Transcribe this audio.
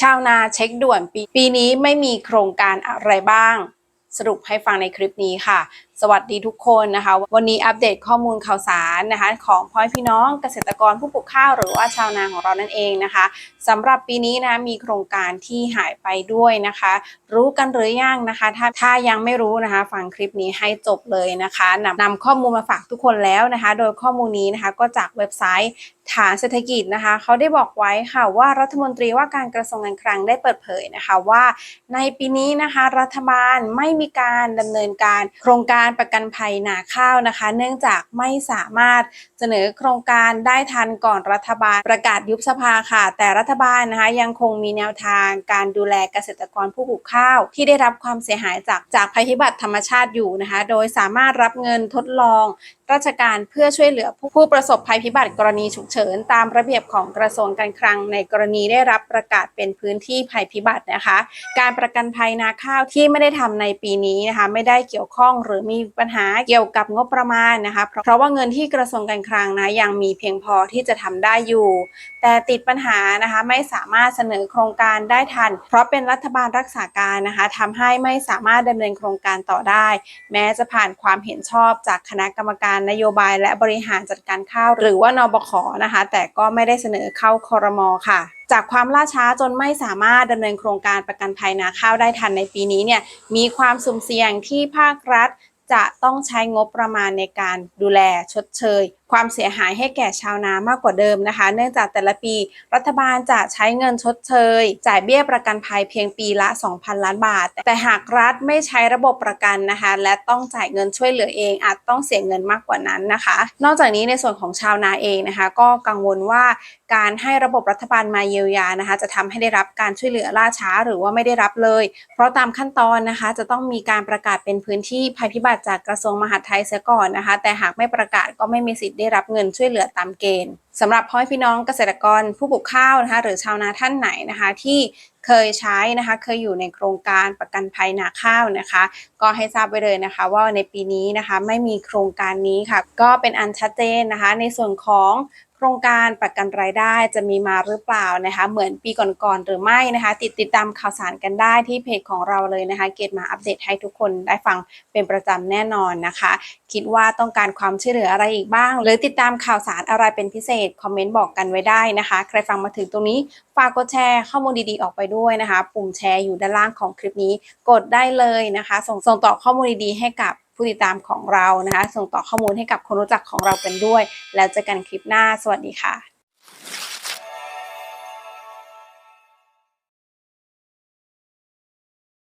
ชาวนาเช็คด่วนปีปีนี้ไม่มีโครงการอะไรบ้าง สรุปให้ฟังในคลิปนี้ค่ะ สวัสดีทุกคนนะคะ วันนี้อัปเดตข้อมูลข่าวสารนะคะ ของพ่อพี่น้องเกษตรกรผู้ปลูกข้าวหรือว่าชาวนาของเรานั่นเองนะคะสำหรับปีนี้นะมีโครงการที่หายไปด้วยนะคะ รู้กันหรือยังนะคะ ถ้าถ้ายังไม่รู้นะคะ ฟังคลิปนี้ให้จบเลยนะคะนำนำข้อมูลมาฝากทุกคนแล้วนะคะ โดยข้อมูลนี้นะคะก็จากเว็บไซต์ฐานเศรษฐกิจนะคะ เขาได้บอกไว้ค่ะว่ารัฐมนตรีว่าการกระทรวงการคลังได้เปิดเผยนะคะว่า ในปีนี้นะคะ รัฐบาลไม่มีการดำเนินการ โครงการประกันภัยนาข้าวนะคะ เนื่องจากไม่สามารถเสนอโครงการได้ทันก่อนรัฐบาลประกาศยุบสภาค่ะ แต่รัฐบาลนะคะยังคงมีแนวทางการดูแลเกษตรกรผู้ปลูกข้าว ที่ได้รับความเสียหายจากจากภัยพิบัติธรรมชาติอยู่นะคะ โดยสามารถรับเงินทดลองราชการเพื่อช่วยเหลือผู้ประสบภัยพิบัติกรณีฉุกเฉิน ตามระเบียบของกระทรวงการคลัง ในกรณีได้รับประกาศเป็นพื้นที่ภัยพิบัตินะคะ การประกันภัยนาข้าวที่ไม่ได้ทำในปีนี้นะคะ ไม่ได้เกี่ยวข้องหรือมีปัญหาเกี่ยวกับงบประมาณนะคะเพราะว่าเงินที่กระทรวงการคลังนะยังมีเพียงพอที่จะทำได้อยู่ แต่ติดปัญหานะคะไม่สามารถเสนอโครงการได้ทัน เพราะเป็นรัฐบาลรักษาการนะคะทำให้ไม่สามารถดำเนินโครงการต่อได้ แม้จะผ่านความเห็นชอบจากคณะกรรมการนโยบายและบริหารจัดการข้าว หรือว่านบขนะคะแต่ก็ไม่ได้เสนอเข้าคอรมอค่ะ จากความล่าช้าจนไม่สามารถดำเนินโครงการประกันภัยนาข้าวได้ทันในปีนี้เนี่ยมีความสุ่มเสี่ยงที่ภาครัฐจะต้องใช้งบประมาณในการดูแลชดเชย ความเสียหายให้แก่ชาวนามากกว่าเดิมนะคะ เนื่องจากแต่ละปีรัฐบาลจะใช้เงินชดเชย จ่ายเบี้ยประกันภัยเพียงปีละ 2,000 ล้านบาท แต่หากรัฐไม่ใช้ระบบประกันนะคะ และต้องจ่ายเงินช่วยเหลือเอง อาจต้องเสียเงินมากกว่านั้นนะคะ นอกจากนี้ในส่วนของชาวนาเองนะคะ ก็กังวลว่าการให้ระบบรัฐบาลมาเยียวยานะคะ จะทำให้ได้รับการช่วยเหลือล่าช้าหรือว่าไม่ได้รับเลย เพราะตามขั้นตอนนะคะ จะต้องมีการประกาศเป็นพื้นที่ภัยพิบัติจากกระทรวงมหาดไทยเสียก่อนนะคะ แต่หากไม่ประกาศก็ไม่มีสิทธิ์ได้รับเงินช่วยเหลือตามเกณฑ์สำหรับพ่อพี่น้องเกษตรกรผู้ปลูกข้าวนะคะหรือชาวนาท่านไหนนะคะที่เคยใช้นะคะเคยอยู่ในโครงการประกันภัยนาข้าวนะคะ ก็ให้ทราบไว้เลยนะคะ ว่าในปีนี้นะคะไม่มีโครงการนี้ค่ะ ก็เป็นอันชัดเจนนะคะ ในส่วนของโครงการประกันรายได้จะมีมาหรือเปล่านะคะ เหมือนปีก่อนๆหรือไม่นะคะ ติดติดตามข่าวสารกันได้ที่เพจของเราเลยนะคะ เกตมาอัปเดตให้ทุกคนได้ฟังเป็นประจำแน่นอนนะคะ คิดว่าต้องการความช่วยเหลืออะไรอีกบ้าง หรือติดตามข่าวสารอะไรเป็นพิเศษคอมเมนต์บอกกันไว้ได้นะคะ ใครฟังมาถึงตรงนี้ ฝากกดแชร์ข้อมูลดีๆออกไปด้วยนะคะ ปุ่มแชร์อยู่ด้านล่างของคลิปนี้ กดได้เลยนะคะ ส่งส่งต่อข้อมูลดีๆให้กับผู้ติดตามของเรานะคะ ส่งต่อข้อมูลให้กับคนรู้จักของเรากันด้วย แล้วเจอกันคลิปหน้า สวัสดีค่ะ